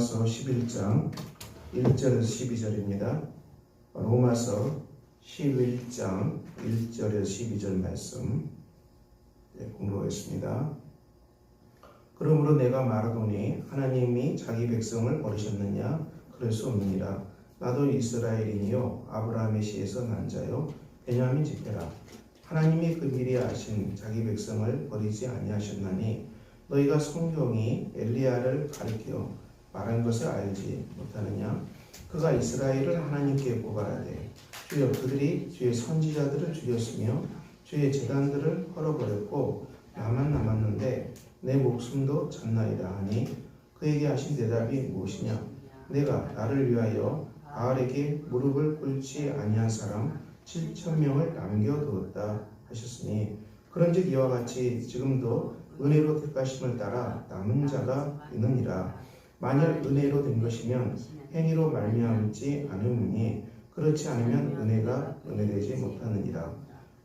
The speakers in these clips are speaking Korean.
로마서 11장 1절에서 12절입니다. 로마서 11장 1절에서 12절 말씀 네, 공부하겠습니다. 그러므로 내가 말하노니 하나님이 자기 백성을 버리셨느냐 그럴 수 없느니라 나도 이스라엘이니요 아브라함의 씨에서 난 자요 베냐민 집회라 하나님이 그 미리 아신 자기 백성을 버리지 아니하셨나니 너희가 성경이 엘리야를 가리켜 말한 것을 알지 못하느냐? 그가 이스라엘을 하나님께 고발하되 주여 그들이 주의 선지자들을 죽였으며 주의 재단들을 헐어버렸고 나만 남았는데 내 목숨도 졌나이다 하니 그에게 하신 대답이 무엇이냐? 내가 나를 위하여 바알에게 무릎을 꿇지 아니한 사람 7천 명을 남겨두었다 하셨으니 그런즉 이와 같이 지금도 은혜로 택하심을 따라 남은 자가 있느니라 만일 은혜로 된 것이면 행위로 말미암지 않음이니 그렇지 않으면 은혜가 은혜되지 못하느니라.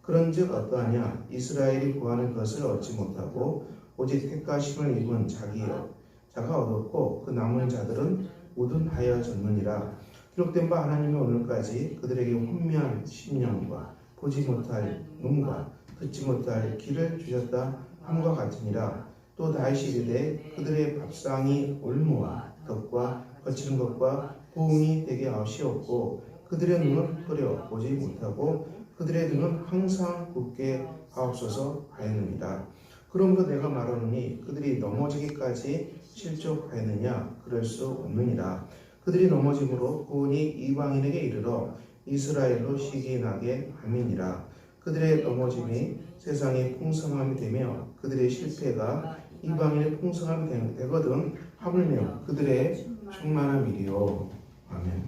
그런즉 어떠하냐? 이스라엘이 구하는 것을 얻지 못하고 오직 택하심을 입은 자기여 자가 얻었고 그 남은 자들은 우둔하여 졌느니라. 기록된 바 하나님이 오늘까지 그들에게 혼미한 심령과 보지 못할 눈과 듣지 못할 귀를 주셨다 함과 같으니라 또 다시 이르되 그들의 밥상이 올무와 덕과 거치는 것과 고운이 되게 아시옵고 그들의 눈은 흐려 보지 못하고 그들의 눈은 항상 굳게 하옵소서 하였느니라. 그러므로 내가 말하노니 그들이 넘어지기까지 실족하였느냐? 그럴 수 없느니라. 그들이 넘어짐으로 구원이 이방인에게 이르러 이스라엘로 시기나게 함이니라. 그들의 넘어짐이 세상의 풍성함이 되며 그들의 실패가 이방인의 풍성함이 되거든. 하물며 그들의 충만한 일이요. 아멘.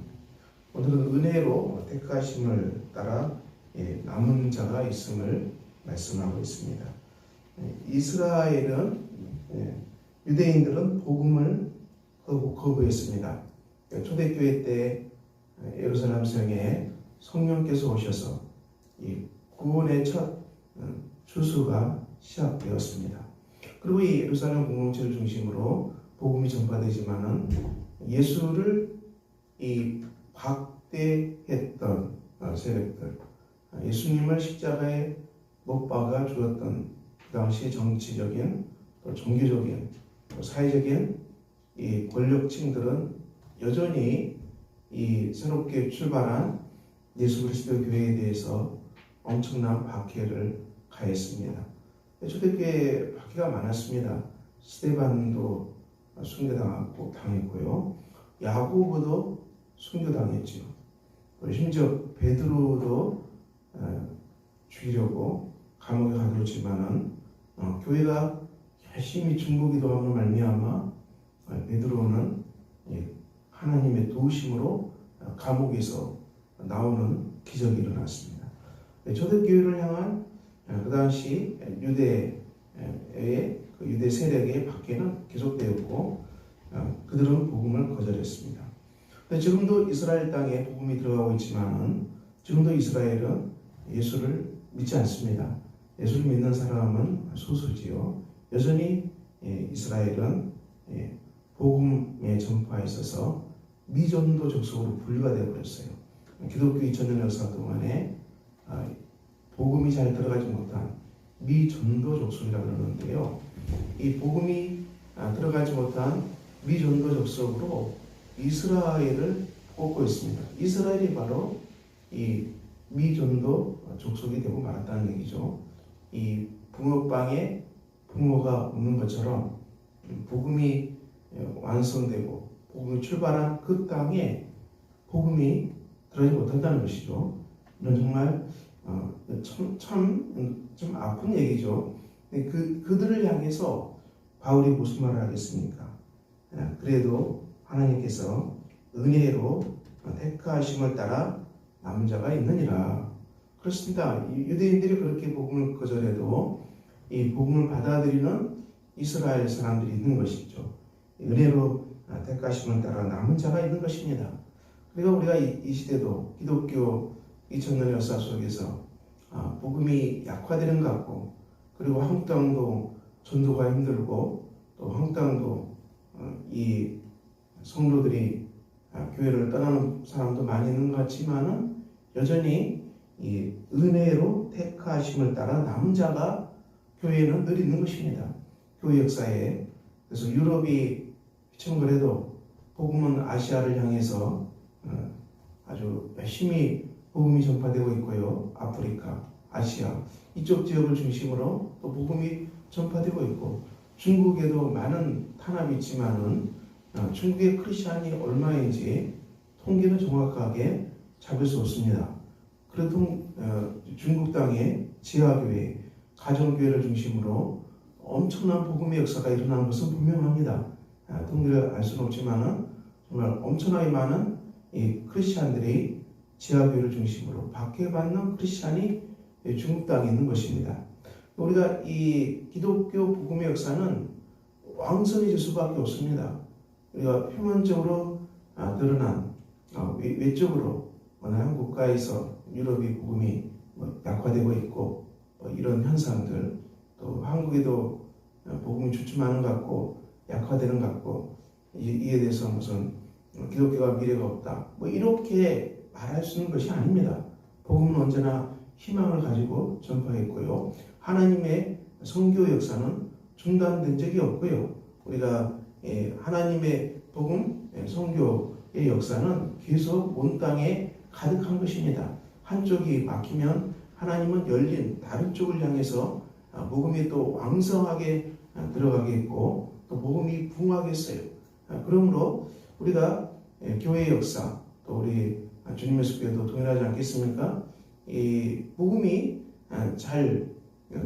오늘은 은혜로 택하심을 따라 예, 남은 자가 있음을 말씀하고 있습니다. 예, 이스라엘은 예, 유대인들은 복음을 거부 했습니다. 초대교회 때 예루살렘 성에 성령께서 오셔서 이 구원의 첫 어, 주수가 시작되었습니다. 그리고 이 예루살렘 공동체를 중심으로 복음이 전파되지만은 예수를 이 박대했던 어, 세력들, 예수님을 십자가에 못 박아 주었던 그 당시 정치적인 또 종교적인 또 사회적인 이 권력층들은 여전히 이 새롭게 출발한 예수 그리스도 교회에 대해서 엄청난 박해를 가했습니다. 초대교회 박해가 많았습니다. 스테반도 순교당하고 당했고요. 야고보도 순교당했죠. 심지어 베드로도 어, 죽이려고 감옥에 가두었지만은 어, 교회가 열심히 중보기도함으로 말미암아 어, 베드로는 하나님의 도우심으로 감옥에서 나오는 기적이 일어났습니다. 초대교회를 향한 그 당시 유대의 그 유대 세력의 박해는 계속되었고 그들은 복음을 거절했습니다. 지금도 이스라엘 땅에 복음이 들어가고 있지만은 지금도 이스라엘은 예수를 믿지 않습니다. 예수를 믿는 사람은 소수지요. 여전히 예, 이스라엘은 예, 복음의 전파에 있어서 미전도 족속으로 분류가 되어 버렸어요. 기독교 2000년 역사 동안에 아, 복음이 잘 들어가지 못한 미전도 족속이라 그러는데요. 이 복음이 아, 들어가지 못한 미전도 족속으로 이스라엘을 꼽고 있습니다. 이스라엘이 바로 이 미전도 족속이 되고 말았다는 얘기죠. 이 붕어빵에 붕어가 없는 것처럼 복음이 완성되고 복음이 출발한 그 땅에 복음이 들어가지 못한다는 것이죠. 이건 정말 어, 참, 참, 좀 아픈 얘기죠. 그, 그들을 향해서 바울이 무슨 말을 하겠습니까? 그래도 하나님께서 은혜로 택하심을 따라 남은 자가 있느니라. 그렇습니다. 유대인들이 그렇게 복음을 거절해도 이 복음을 받아들이는 이스라엘 사람들이 있는 것이죠. 은혜로 택하심을 따라 남은 자가 있는 것입니다. 그러니까 우리가 이, 이 시대도 기독교 2000년 역사 속에서 아, 복음이 약화되는 것 같고 그리고 땅도 전도가 힘들고 또 땅도 어, 이 성도들이 아, 교회를 떠나는 사람도 많이 있는 것 같지만은 여전히 이 은혜로 택하심을 따라 남은 자가 교회에는 늘 있는 것입니다. 교회 역사에 그래서 유럽이 참 그래도 복음은 아시아를 향해서 어, 아주 열심히 복음이 전파되고 있고요. 아프리카, 아시아 이쪽 지역을 중심으로 또 복음이 전파되고 있고 중국에도 많은 탄압이 있지만은 어, 중국의 크리스천이 얼마인지 통계는 정확하게 잡을 수 없습니다. 그래도 어, 중국 땅의 지하교회, 가정교회를 중심으로 엄청난 복음의 역사가 일어나는 것은 분명합니다. 아, 통계를 알 수는 없지만은 정말 엄청나게 많은 이 크리스천들이 지하교회를 중심으로 박해받는 크리스천이 중국 땅에 있는 것입니다. 우리가 이 기독교 복음의 역사는 왕성해질 수밖에 없습니다. 우리가 표면적으로 아, 늘어난 아, 외- 외적으로 한 국가에서 유럽이 복음이 뭐 약화되고 있고 뭐 이런 현상들 또 한국에도 어, 복음이 주춤하는 것 같고 약화되는 것 같고 이- 이에 대해서 무슨 기독교가 미래가 없다 뭐 이렇게 말할 수 있는 것이 아닙니다. 복음은 언제나 희망을 가지고 전파했고요. 하나님의 성교 역사는 중단된 적이 없고요. 우리가 예, 하나님의 복음 예, 성교의 역사는 계속 온 땅에 가득한 것입니다. 한쪽이 막히면 하나님은 열린 다른 쪽을 향해서 아, 복음이 또 왕성하게 아, 들어가겠고 또 복음이 부흥하겠어요. 아, 그러므로 우리가 예, 교회의 역사 또 우리 아, 주님의 숙교도 동일하지 않겠습니까? 이 복음이 아, 잘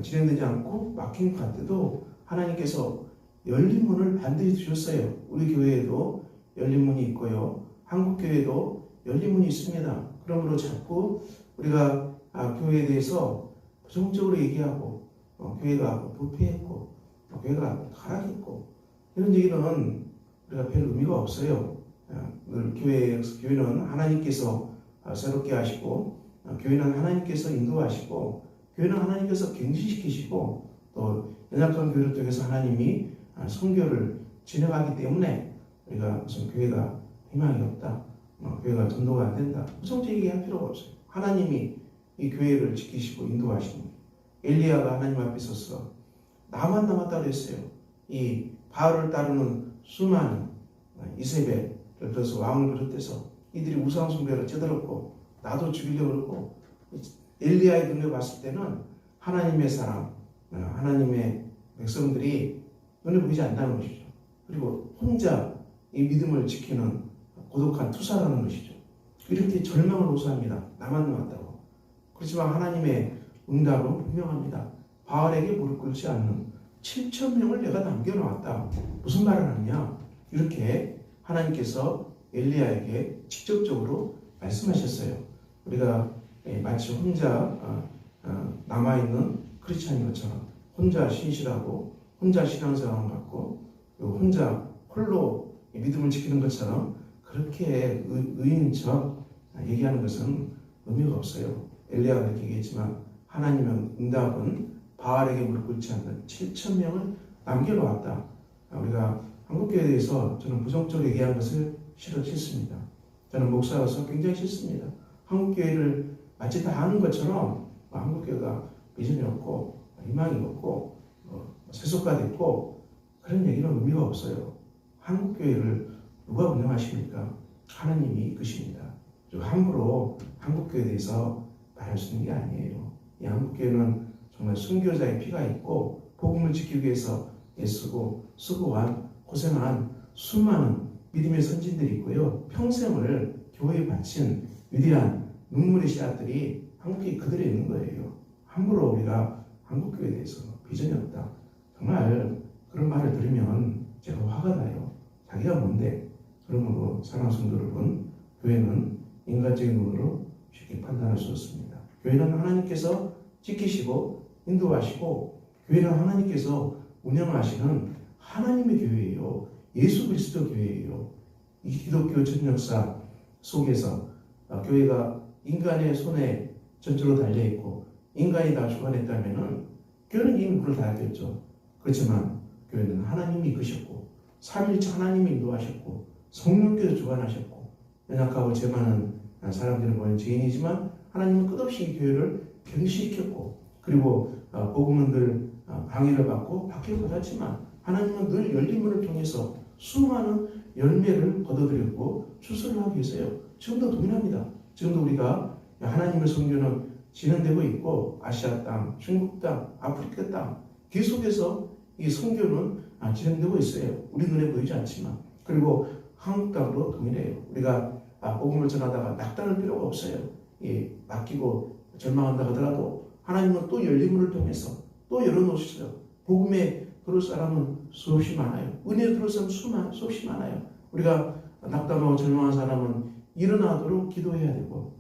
진행되지 않고 막힌 것 같아도 하나님께서 열린 문을 반드시 주셨어요. 우리 교회에도 열린 문이 있고요. 한국 교회도 열린 문이 있습니다. 그러므로 자꾸 우리가 아, 교회에 대해서 부정적으로 얘기하고 어, 교회가 부패했고 어, 교회가 타락했고 이런 얘기는 우리가 별 의미가 없어요. 아, 늘 교회 교회는 하나님께서 아, 새롭게 하시고 아, 교회는 하나님께서 인도하시고 교회는 하나님께서 갱신시키시고 또 연약한 교회를 통해서 하나님이 아, 선교를 진행하기 때문에 우리가 무슨 교회가 희망이 없다, 어, 교회가 전도가 안 된다, 무성적 얘기할 필요가 없어요. 하나님이 이 교회를 지키시고 인도하시는 엘리야가 하나님 앞에 서서 나만 남았다 그랬어요. 이 바알을 따르는 수많은 이세벨 을 들어서 왕을 비롯해서 이들이 우상 숭배를 찌들었고 나도 죽이려고 그러고 엘리야의 눈에 봤을 때는 하나님의 사람, 어, 하나님의 백성들이 눈에 보이지 않는다는 것이죠. 그리고 혼자 이 믿음을 지키는 고독한 투사라는 것이죠. 이렇게 절망을 호소합니다. 나만 남았다고. 그렇지만 하나님의 응답은 분명합니다. 바알에게 무릎 꿇지 않는 7천 명을 내가 남겨놓았다. 무슨 말을 하느냐? 이렇게 하나님께서 엘리야에게 직접적으로 말씀하셨어요. 우리가 예, 마치 혼자 어, 어, 남아있는 크리스찬인 것처럼 혼자 신실하고 혼자 신앙생활을 갖고 혼자 홀로 믿음을 지키는 것처럼 그렇게 의, 의인 척 얘기하는 것은 의미가 없어요. 엘리야가 그렇게 얘기했지만 하나님의 응답은 바알에게 무릎 꿇지 않는 7천 명을 남겨놓았다. 우리가 한국교회에 대해서 저는 부정적으로 얘기하는 것을 싫어 싫습니다. 저는 목사로서 굉장히 싫습니다. 한국교회를 마치 다 아는 것처럼 한국교회가 비전이 없고 희망이 없고 어, 세속화 됐고 그런 얘기는 의미가 없어요. 한국교회를 누가 운영하십니까? 하나님이 이끄십니다. 함부로 한국교회에 대해서 말할 수 있는 게 아니에요. 이 한국교회는 정말 순교자의 피가 있고 복음을 지키기 위해서 애쓰고 수고한 고생한 수많은 믿음의 선진들이 있고요. 평생을 교회에 바친 위대한 눈물의 씨앗들이 한국에 그대로 있는 거예요. 함부로 우리가 한국교회에 대해서 비전이 없다. 정말 그런 말을 들으면 제가 화가 나요. 자기가 뭔데? 그러므로 성도 여러분, 교회는 인간적인 눈으로 쉽게 판단할 수 없습니다. 교회는 하나님께서 지키시고 인도하시고 교회는 하나님께서 운영하시는 하나님의 교회예요. 예수 그리스도 교회예요. 이 기독교 전 역사 속에서 아, 교회가 인간의 손에 전체로 달려 있고 인간이 다 주관했다면은 교회는 이미 물을 닫았겠죠. 그렇지만 교회는 하나님이 이끄셨고 삼일째 하나님이 인도하셨고 성령께서 주관하셨고 연약하고 죄 많은 사람들을 보는 죄인이지만 하나님은 끝없이 이 교회를 변시켰고 그리고 어, 복음은 늘 어, 방해를 받고 박해를 받았지만 하나님은 늘 열린 문을 통해서 수많은 열매를 거둬들였고 출소를 하고 계세요. 지금도 동일합니다. 지금도 우리가 하나님의 선교는 진행되고 있고 아시아 땅, 중국 땅, 아프리카 땅 계속해서 이 선교는 아, 진행되고 있어요. 우리 눈에 보이지 않지만 그리고 한국 땅도 동일해요. 우리가 아, 복음을 전하다가 낙담할 필요가 없어요. 예, 맡기고 절망한다 하더라도 하나님은 또 열린 문을 통해서 또 열어놓으시죠. 복음에 들을 사람은 수없이 많아요. 은혜에 들을 사람은 수만, 수없이 많아요. 우리가 낙담하고 절망한 사람은 일어나도록 기도해야 되고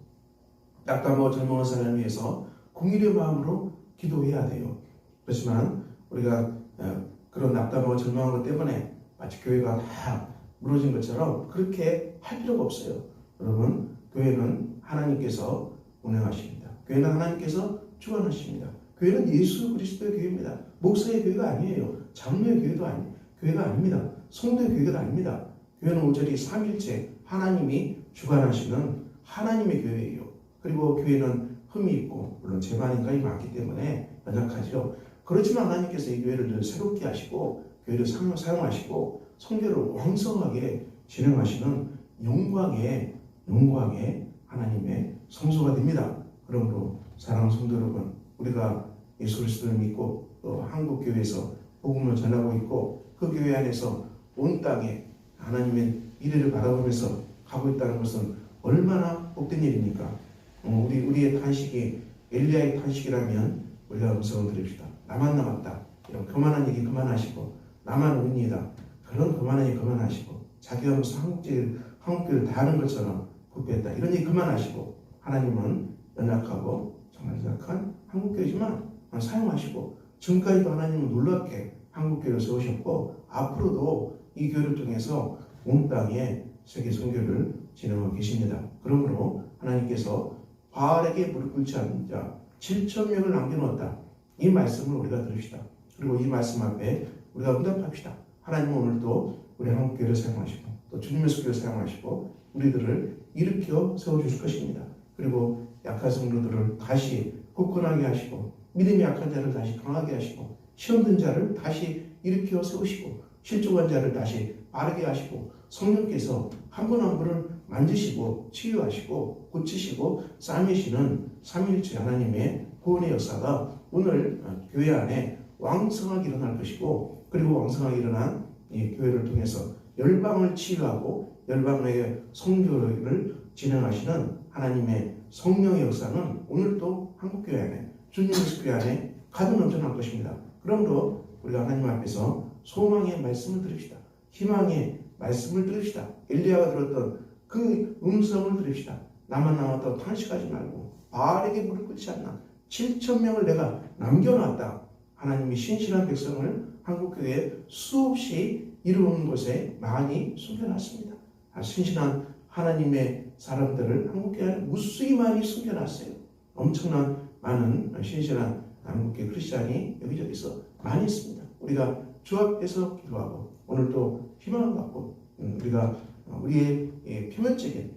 낙담하고 절망한 사람을 위해서 공일의 마음으로 기도해야 돼요. 그렇지만 우리가 어, 그런 낙담하고 절망한 것 때문에 마치 교회가 다 무너진 것처럼 그렇게 할 필요가 없어요. 여러분, 교회는 하나님께서 운영하십니다. 교회는 하나님께서 주관하십니다. 교회는 예수 그리스도의 교회입니다. 목사의 교회가 아니에요. 장로의 교회도 아니, 교회가 아닙니다. 성도의 교회가 아닙니다. 교회는 오절이 삼일체 하나님이 주관하시는 하나님의 교회예요. 그리고 교회는 흠이 있고 물론 재반 인간이 많기 때문에 연약하죠. 그렇지만 하나님께서 이 교회를 늘 새롭게 하시고 교회를 사용하시고 성교를 왕성하게 진행하시는 영광의 영광의 하나님의 성소가 됩니다. 그러므로 사랑하는 성도 여러분, 우리가 예수 그리스도를 믿고 또 한국 교회에서 복음을 전하고 있고 그 교회 안에서 온 땅에 하나님의 미래를 바라보면서 가고 있다는 것은 얼마나 복된 일입니까? 어, 우리 우리의 탄식이 엘리야의 탄식이라면 우리가 음성을 드립시다. 나만 남았다. 이런 그만한 얘기 그만하시고 나만 은이다. 그런 그만한 얘기 그만하시고 자기가 무슨 한국질 한국교를 다 하는 것처럼 부패했다. 이런 얘기 그만하시고 하나님은 연약하고 정말 연약한 한국교회지만 사용하시고 지금까지도 하나님은 놀랍게 한국교회를 세우셨고 앞으로도 이 교회를 통해서 온 땅에 세계 선교를 진행하고 계십니다. 그러므로 하나님께서 바알에게 무릎 꿇지 않는 자 7천 명을 남겨놓았다. 이 말씀을 우리가 들읍시다. 그리고 이 말씀 앞에 우리가 응답합시다. 하나님은 오늘도 우리 한국교회를 사용하시고 또 주님의 수교를 사용하시고 우리들을 일으켜 세워주실 것입니다. 그리고 약한 성도들을 다시 굳건하게 하시고 믿음이 약한 자를 다시 강하게 하시고 시험 든 자를 다시 일으켜 세우시고 실족한 자를 다시 빠르게 하시고 성령께서 한분한 분을 만지시고 치유하시고 고치시고 싸매시는 삼일째 하나님의 구원의 역사가 오늘 교회 안에 왕성하게 일어날 것이고 그리고 왕성하게 일어난 이 교회를 통해서 열방을 치유하고 열방의 성교를 진행하시는 하나님의 성령의 역사는 오늘도 한국교회 안에 주님의 교회 안에 가득 넘쳐날 것입니다. 그러므로 우리가 하나님 앞에서 소망의 말씀을 들읍시다. 희망의 말씀을 들읍시다. 엘리야가 들었던 그 음성을 들읍시다. 나만 남았다고 탄식하지 말고 바알에게 무릎 꿇지 않나. 7천 명을 내가 남겨놨다. 하나님이 신실한 백성을 한국교회에 수없이 이루는 곳에 많이 숨겨놨습니다. 아, 신실한 하나님의 사람들을 한국교회 안에 무수히 많이 숨겨놨어요. 엄청난 많은 신실한 한국교회 크리스찬이 여기저기서 많이 있습니다. 우리가 주 앞에서 기도하고 오늘도 희망을 갖고 음, 우리가 우리의 예, 표면적인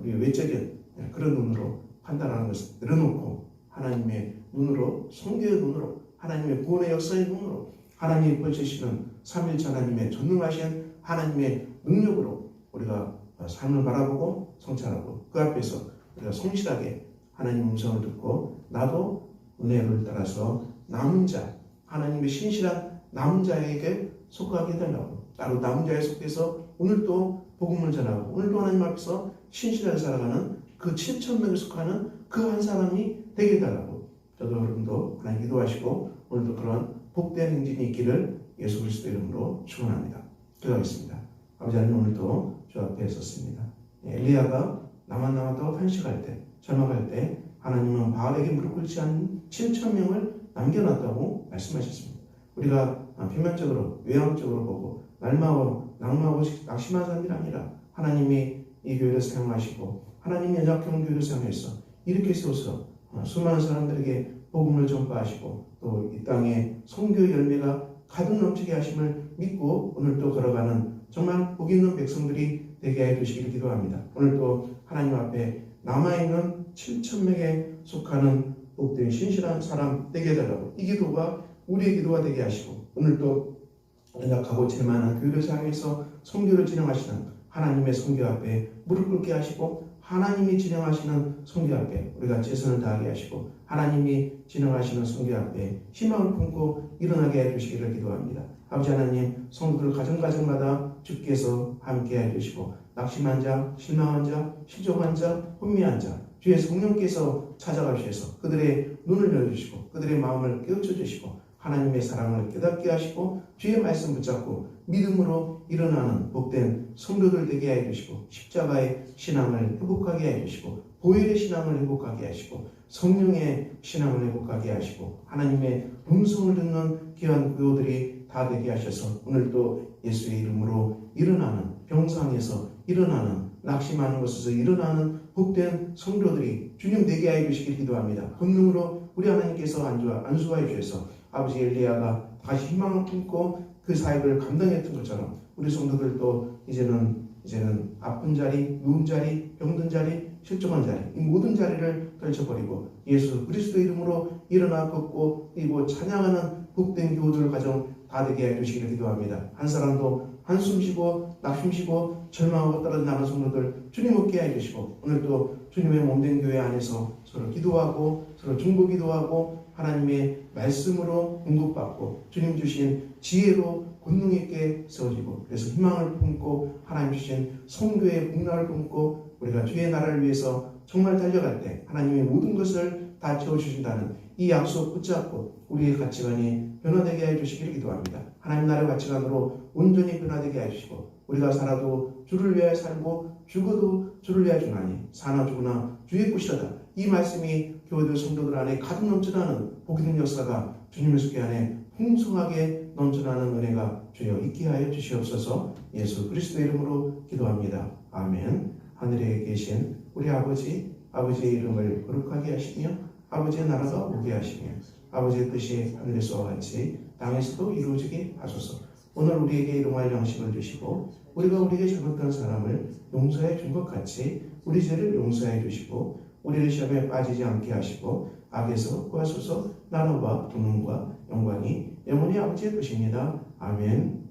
우리의 외적인 예, 그런 눈으로 판단하는 것을 내려놓고 하나님의 눈으로 성교의 눈으로 하나님의 구원의 역사의 눈으로 하나님이 펼치시는 삼일째 하나님의 전능하신 하나님의 능력으로 우리가 삶을 바라보고 성찰하고 그 앞에서 우리가 성실하게 하나님 음성을 듣고 나도 은혜를 따라서 남은 자 하나님의 신실한 남은 자에게 속하게 해달라고 나로 남은 자에 속해서 오늘도 복음을 전하고 오늘도 하나님 앞에서 신실하게 살아가는 그 7천 명에 속하는 그 한 사람이 되게 해달라고 저도 여러분도 하나님 기도하시고 오늘도 그런 복된 행진이 있기를 예수 그리스도 이름으로 축원합니다. 기도하겠습니다. 아버지 하나님 오늘도 주 앞에 섰습니다. 엘리야가 나만 남았다고 탄식할 때, 절망할 때 하나님은 바알에게 무릎 꿇지 않은 7천 명을 남겨놨다고 말씀하셨습니다. 우리가 표면적으로 외형적으로 보고 날마고 낙마하고 낙심한 사람이 아니라 하나님이 이 교회를 사용하시고 하나님이 연약한 교회를 사용해서 이렇게 세워서 수많은 사람들에게 복음을 전파하시고 또 이 땅에 성교 열매가 가득 넘치게 하심을 믿고 오늘도 걸어가는 정말 복 있는 백성들이 되게 해 주시기를 기도합니다. 오늘 또 하나님 앞에 남아있는 7천 명에 속하는 복된 신실한 사람 되게 해달라고 이 기도가 우리의 기도가 되게 하시고 오늘 또 연약하고 재만한 교회를 사용해서 성교를 진행하시는 하나님의 성교 앞에 무릎 꿇게 하시고 하나님이 진행하시는 성교 앞에 우리가 최선을 다하게 하시고 하나님이 진행하시는 성교 앞에 희망을 품고 일어나게 해주시기를 기도합니다. 아버지 하나님 성도들 가정가정마다 주께서 함께 해주시고 낙심한 자, 실망한 자, 실족한 자, 혼미한 자 주의 성령께서 찾아가셔서 그들의 눈을 열어주시고 그들의 마음을 깨우쳐 주시고 하나님의 사랑을 깨닫게 하시고 주의 말씀 붙잡고 믿음으로 일어나는 복된 성도들 되게 해 주시고 십자가의 신앙을 회복하게 해 주시고 보혈의 신앙을 회복하게 하시고 성령의 신앙을 회복하게 하시고 하나님의 음성을 듣는 귀한 교우들이 다 되게 하셔서 오늘도 예수의 이름으로 일어나는 병상에서 일어나는 낙심하는 곳에서 일어나는 복된 성도들이 주님 되게 해 주시길 기도합니다. 본능으로 우리 하나님께서 안수하, 안수하여 주셔서 아버지 엘리야가 다시 희망을 품고 그 사역을 감당했던 것처럼 우리 성도들도 이제는 이제는 아픈 자리, 누운 자리, 병든 자리, 실종한 자리 이 모든 자리를 떨쳐버리고 예수 그리스도 이름으로 일어나 걷고 이고 찬양하는 복된 교우들 가정 다 되게 해 주시기를 기도합니다. 한 사람도 한숨 쉬고 낙심 쉬고 절망하고 떨어져 나간 성도들 주님 얻게 해 주시고 오늘도 주님의 몸된 교회 안에서 서로 기도하고 서로 중보 기도하고 하나님의 말씀으로 공급받고 주님 주신 지혜로 권능 있게 세워지고 그래서 희망을 품고 하나님 주신 성교의 복날을 품고 우리가 주의 나라를 위해서 정말 달려갈 때 하나님의 모든 것을 다 채워주신다는 이 약속 붙잡고 우리의 가치관이 변화되게 해주시기를 기도합니다. 하나님 나라의 가치관으로 온전히 변화되게 해주시고 우리가 살아도 주를 위하여 살고 죽어도 주를 위하여 주나니 사나 죽으나 주의 것이로다. 이 말씀이 교회들 성도들 안에 가득 넘쳐나는 복된 역사가 주님의 속에 안에 풍성하게 넘쳐나는 은혜가 주여 있게 하여 주시옵소서 예수 그리스도 이름으로 기도합니다. 아멘 하늘에 계신 우리 아버지 아버지의 이름을 거룩하게 하시며 아버지의 나라가 오게 하시며 아버지의 뜻이 하늘에서와 같이 땅에서도 이루어지게 하소서. 오늘 우리에게 일용할 양식을 주시고 우리가 우리에게 잘못한 사람을 용서해 준 것 같이 우리 죄를 용서해 주시고 우리를 시험에 빠지지 않게 하시고 악에서 구하소서. 나라와 동능과 영광이 영원히 아버지의 것입니다. 아멘